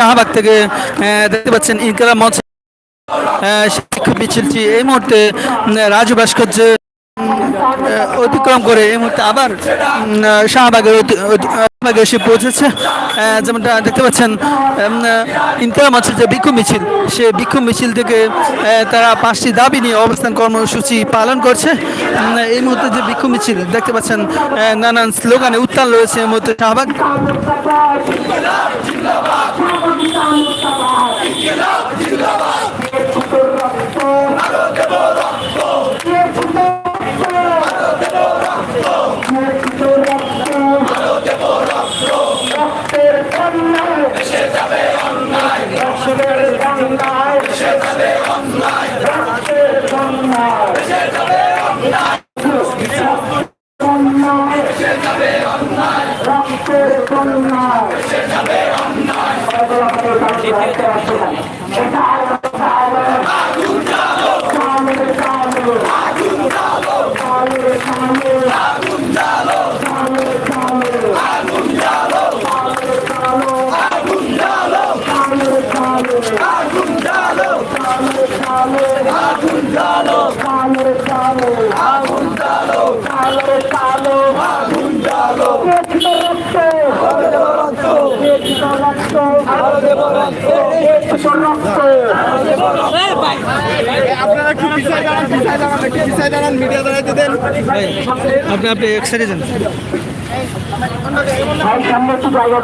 শাহবাগ থেকে দেখতে পাচ্ছেন ইনকার মঞ্চ শিক্ষা মিছিলটি। এই মুহূর্তে রাজু ভাস্কর্য অতিক্রম করে এই মুহূর্তে আবার শাহবাগের অতি- এসে পৌঁছেছে। যেমনটা দেখতে পাচ্ছেন ইনকারা মঞ্চের যে বিক্ষোভ মিছিল। সে বিক্ষোভ মিছিল থেকে তারা পাঁচটি দাবি নিয়ে অবস্থান কর্মসূচি পালন করছে। এই মুহূর্তে যে বিক্ষোভ মিছিল, দেখতে পাচ্ছেন নানান স্লোগানে উত্তাল রয়েছে এই মুহূর্তে শাহবাগ। Let's go. আপনারা কি পিছায় দাঁড়ান পিছায় দাঁড়ান একটু পিছায় দাঁড়ান মিডিয়া দাঁড়াইতে দেন আপনি আপনি এক সাইডে যান সামনে একটু জায়গা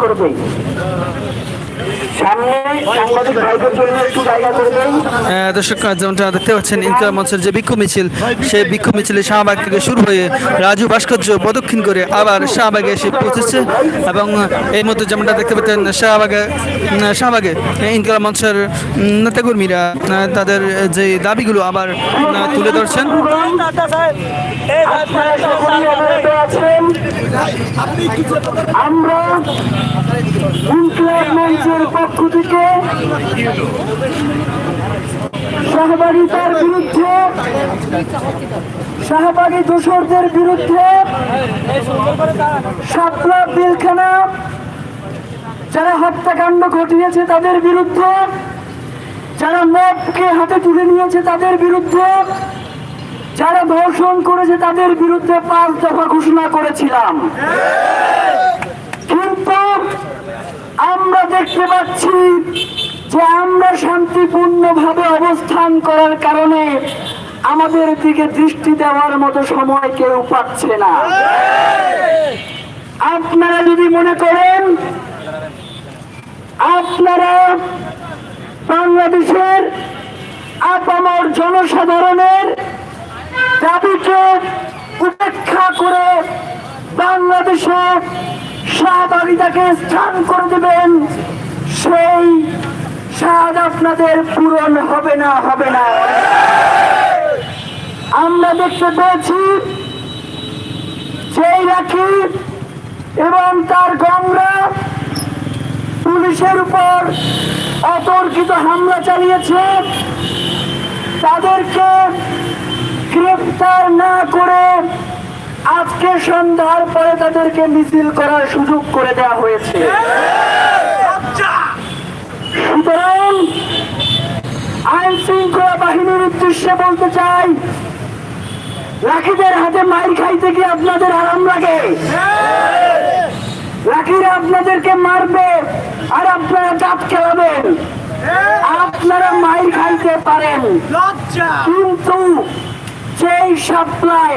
আহ, দর্শক যেমনটা দেখতে পাচ্ছেন ইনকার মঞ্চের যে বিক্ষোভ মিছিল সেই বিক্ষোভ মিছিলে শাহবাগ থেকে শুরু হয়ে রাজু ভাস্কর্য প্রদক্ষিণ করে আবার শাহবাগে এসে পৌঁছেছে এবং এই মধ্যে যেমনটা দেখতে পাচ্ছেন শাহবাগে শাহবাগে ইনকার মঞ্চের নেতাকর্মীরা তাদের যে দাবিগুলো আবার তুলে ধরছেন। আমরা ইনকলাব পক্ষ থেকে সহবাগিতার বিরুদ্ধে, শাহবাগী দোসরদের বিরুদ্ধে শাপলা বিলখানা যারা হত্যাকাণ্ড ঘটিয়েছে তাদের বিরুদ্ধে, যারা মদকে হাতে তুলে নিয়েছে তাদের বিরুদ্ধে, যারা ধর্ষণ করেছে তাদের বিরুদ্ধে পাঁচ দফা ঘোষণা করেছিলাম। কিন্তু আমরা দেখতে পাচ্ছি যে আমরা শান্তিপূর্ণভাবে অবস্থান করার কারণে আমাদের দিকে দৃষ্টি দেওয়ার মতো সময় কেউ পাচ্ছে না। আপনারা যদি মনে করেন আপনারা বাংলাদেশের আপামর জনসাধারণের দাবিকে উপেক্ষা করে বাংলাদেশে শাহবাগিতাকে স্থান করে দেবেন, সেই স্বাদ আপনাদের পূরণ হবে না হবে না। আমরা দেখতে পেয়েছি সেই রাখি এবং তার গঙ্গা পুলিশের উপর অতর্কিত হামলা চালিয়েছে। তাদেরকে গ্রেফতার না করে আজকে সন্ধ্যার পরে তাদেরকে মিছিল করার সুযোগ করে দেওয়া হয়েছে। সুতরাং আইন শৃঙ্খলা বাহিনীর উদ্দেশ্যে বলতে চাই রাখিদের হাতে মাইর খাইতে গিয়ে আপনাদের আরাম লাগে। রাখিরা আপনাদেরকে মারবে আর আপনারা দাঁত খেলাবেন। আপনারা মাইর খাইতে পারেন। কিন্তু যেই সাপ্লাই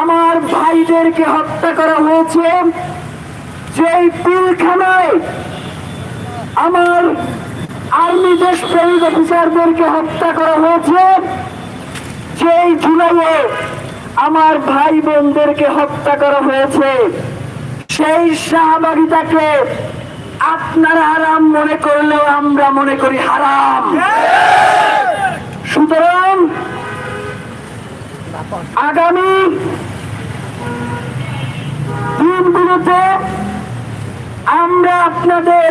আমার ভাইদেরকে হত্যা করা হয়েছে যেই পিলখানায় আমার আর্মি দেশপ্রেমিক অফিসারদেরকে হত্যা করা হয়েছে যেই জুলাইয়ে আমার ভাই বোনদেরকে হত্যা করা হয়েছে। সেই শাহবাগিতাকে আপনারা হারাম মনে করলেও আমরা মনে করি হারাম। সুতরাং আগামী দিনগুলোতে আমরা আপনাদের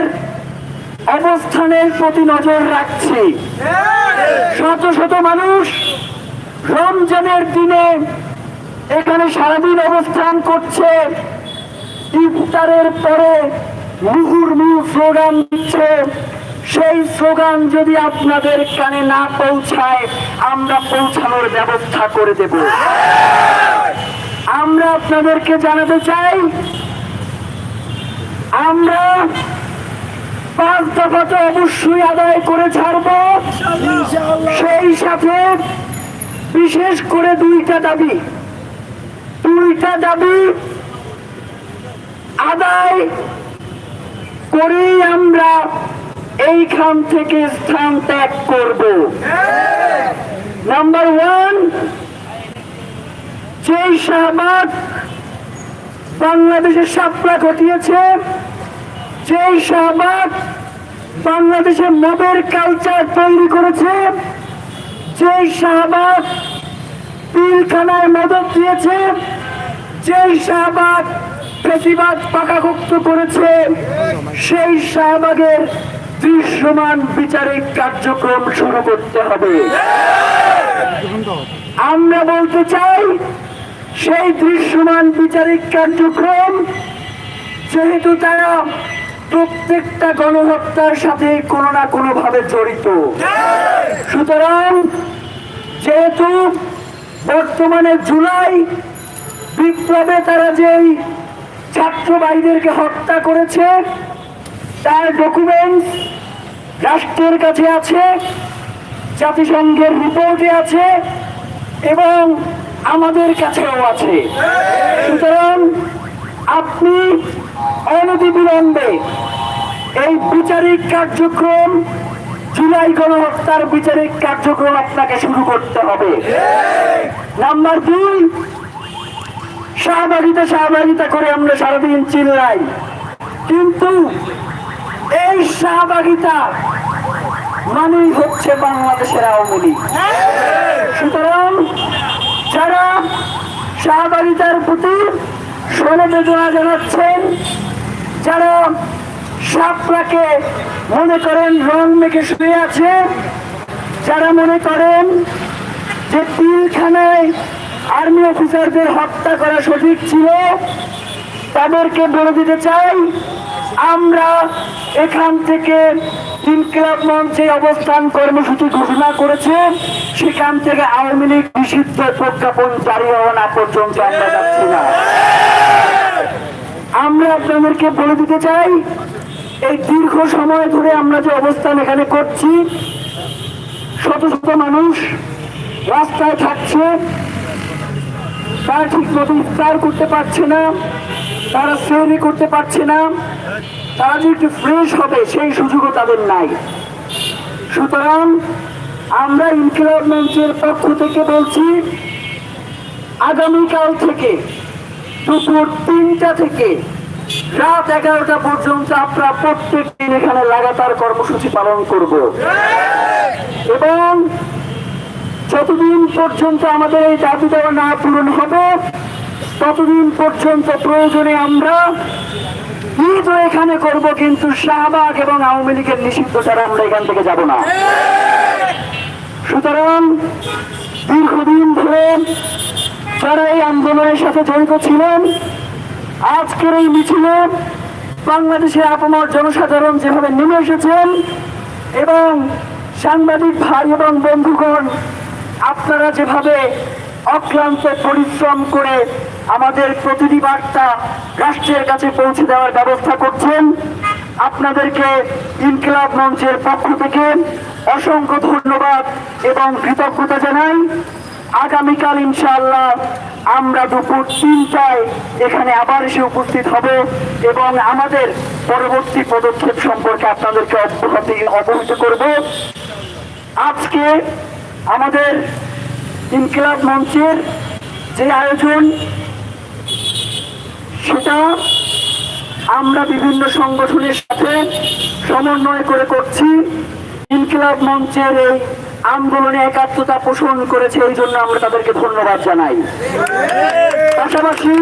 অবস্থানের প্রতি নজর রাখছি। শত শত মানুষ রমজানের দিনে এখানে সারাদিন অবস্থান করছে। ইফতারের পরে মুহুর্মুহ স্লোগান দিচ্ছে সেই স্লোগান যদি আপনাদের কানে না পৌঁছায় আমরা পৌঁছানোর ব্যবস্থা করে দেব। আমরা আপনাদেরকে জানাতে চাই আমরা পাঁচ দফা তো অবশ্যই আদায় করে ছাড়ব। সেই সাথে বিশেষ করে দুইটা দাবি। দুইটা দাবি আদায় করেই আমরা এইখান থেকে স্থান ত্যাগ করব। নাম্বার ওয়ান যেই শাহবাগ বাংলাদেশের সাপড়া ঘটিয়েছে, যেই শাহবাগ বাংলাদেশের মদের কালচার তৈরি করেছে, যেই শাহবাগ পিলখানায় মদত দিয়েছে, যেই শাহবাগ বেশিরভাগ পাকাভুক্ত করেছে। সেই শাহবাগের দৃশ্যমান বিচারিক কার্যক্রম শুরু করতে হবে। আমরা বলতে চাই, সেই দৃশ্যমান বিচারিক কার্যক্রম, যেহেতু তারা প্রত্যেকটা গণহত্যার সাথে কোনো না কোনো ভাবে জড়িত। সুতরাং, যেহেতু বর্তমানে জুলাই, বিপ্লবে তারা যেই ছাত্র ভাইদেরকে হত্যা করেছে তার ডকুমেন্টস রাষ্ট্রের কাছে আছে জাতিসংঘের রিপোর্টে আছে এবং আমাদের কাছেও আছে। সুতরাং আপনি অনতিবিলম্বে এই বিচারিক কার্যক্রম জুলাই গণহত্যার বিচারিক কার্যক্রম আপনাকে শুরু করতে হবে। নাম্বার দুই সহভাগিতা সহভাগিতা করে আমরা সারাদিন চিল্লাই। কিন্তু এই সহভাগিতা মানেই হচ্ছে বাংলাদেশের আওয়ামী লীগ। সুতরাং যারা সহভাগিতার প্রতি সমবেদনা জানাচ্ছেন, যারা সাপড়াকে মনে করেন রং মেখে শুয়ে আছে, যারা মনে করেন যে পিলখানায় আর্মি অফিসারদের হত্যা করা সঠিক ছিল। তাদেরকে বলে দিতে চাই, আমরা এখান থেকে ইনকিলাব মঞ্চে অবস্থান কর্মসূচি ঘোষণা করেছে। সেখান থেকে আওয়ামী লীগ নিষিদ্ধ প্রজ্ঞাপন জারি হওয়া না পর্যন্ত আমরা যাচ্ছি না। আমরা আপনাদেরকে বলে দিতে চাই, এই দীর্ঘ সময় ধরে আমরা যে অবস্থান এখানে করছি, শত শত মানুষ রাস্তায় থাকছে। তারা ঠিক মতো ইফতার করতে পারছে না, তারা সেহরি করতে পারছে না, তারা যে একটু ফ্রেশ হবে, সেই সুযোগও তাদের নাই। সুতরাং আমরা ইনকিলাব মঞ্চের পক্ষ থেকে বলছি, আগামীকাল থেকে দুপুর তিনটা থেকে রাত এগারোটা পর্যন্ত আমরা প্রত্যেক দিন এখানে লাগাতার কর্মসূচি পালন করব। এবং যতদিন পর্যন্ত আমাদের এই দাবি দেওয়া না পূরণ হবে, ততদিন পর্যন্ত প্রয়োজনে আমরা ঈদও এখানে করব কিন্তু শাহবাগ এবং আওয়ামী লীগের নিষিদ্ধ ছাড়া আমরা এখান থেকে যাব না। সুতরাং দীর্ঘদিন ধরে যারা এই আন্দোলনের সাথে জড়িত ছিলেন, আজকের এই মিছিলে বাংলাদেশের আপামর জনসাধারণ যেভাবে নেমে এসেছেন এবং সাংবাদিক ভাই এবং বন্ধুগণ আপনারা যেভাবে অক্লান্ত পরিশ্রম করে আমাদের প্রতিটি বার্তা রাষ্ট্রের কাছে পৌঁছে দেওয়ার ব্যবস্থা করছেন, আপনাদেরকে ইনকিলাব মঞ্চের পক্ষ থেকে অসংখ্য ধন্যবাদ এবং কৃতজ্ঞতা জানাই। আগামীকাল ইনশাআল্লাহ আমরা দুপুর তিনটায় এখানে আবার এসে উপস্থিত হব এবং আমাদের পরবর্তী পদক্ষেপ সম্পর্কে আপনাদেরকে অব্যাহতি অবহিত করব। আজকে আমাদের ইনকিলাব মঞ্চের যে আয়োজন, সেটা আমরা বিভিন্ন সংগঠনের সাথে সমন্বয় করে করছি। ইনকিলাব মঞ্চের এই আন্দোলনে একাত্মতা পোষণ করেছে, এই জন্য আমরা তাদেরকে ধন্যবাদ জানাই। পাশাপাশি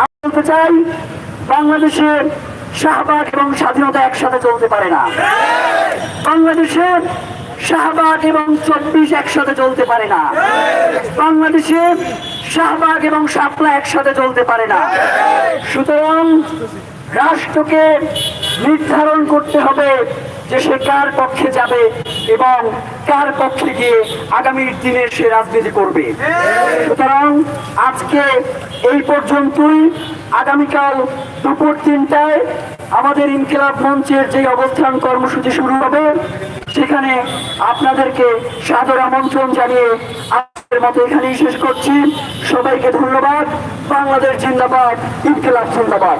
আমি বলতে চাই বাংলাদেশের শাহবাগ এবং স্বাধীনতা একসাথে চলতে পারে না। বাংলাদেশের শাহবাগ এবং চব্বিশ একসাথে চলতে পারে না। বাংলাদেশে শাহবাগ এবং শাপলা একসাথে চলতে পারে না। সুতরাং রাষ্ট্রকে নির্ধারণ করতে হবে যে সে কার পক্ষে যাবে এবং কার পক্ষে গিয়ে আগামীর দিনে সে রাজনীতি করবে। সুতরাং আজকে এই পর্যন্তই। আগামীকাল দুপুর তিনটায় আমাদের ইনকিলাব মঞ্চের যে অবস্থান কর্মসূচি শুরু হবে সেখানে আপনাদেরকে সাদর আমন্ত্রণ জানিয়ে আজকের মতো এখানেই শেষ করছি। সবাইকে ধন্যবাদ। বাংলাদেশ জিন্দাবাদ। ইনকিলাব জিন্দাবাদ।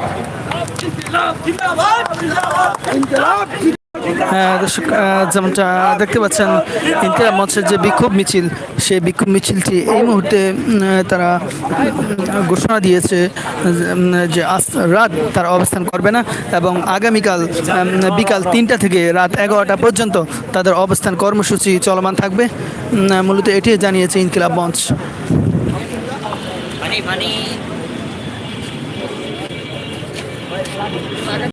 দর্শক যেমনটা দেখতে পাচ্ছেন ইনকিলাব মঞ্চের যে বিক্ষোভ মিছিল সেই বিক্ষোভ মিছিলটি এই মুহূর্তে তারা ঘোষণা দিয়েছে যে, আজ রাত তারা অবস্থান করবে না এবং আগামীকাল বিকাল তিনটা থেকে রাত এগারোটা পর্যন্ত তাদের অবস্থান কর্মসূচি চলমান থাকবে মূলত এটি জানিয়েছে ইনকিলাব মঞ্চ.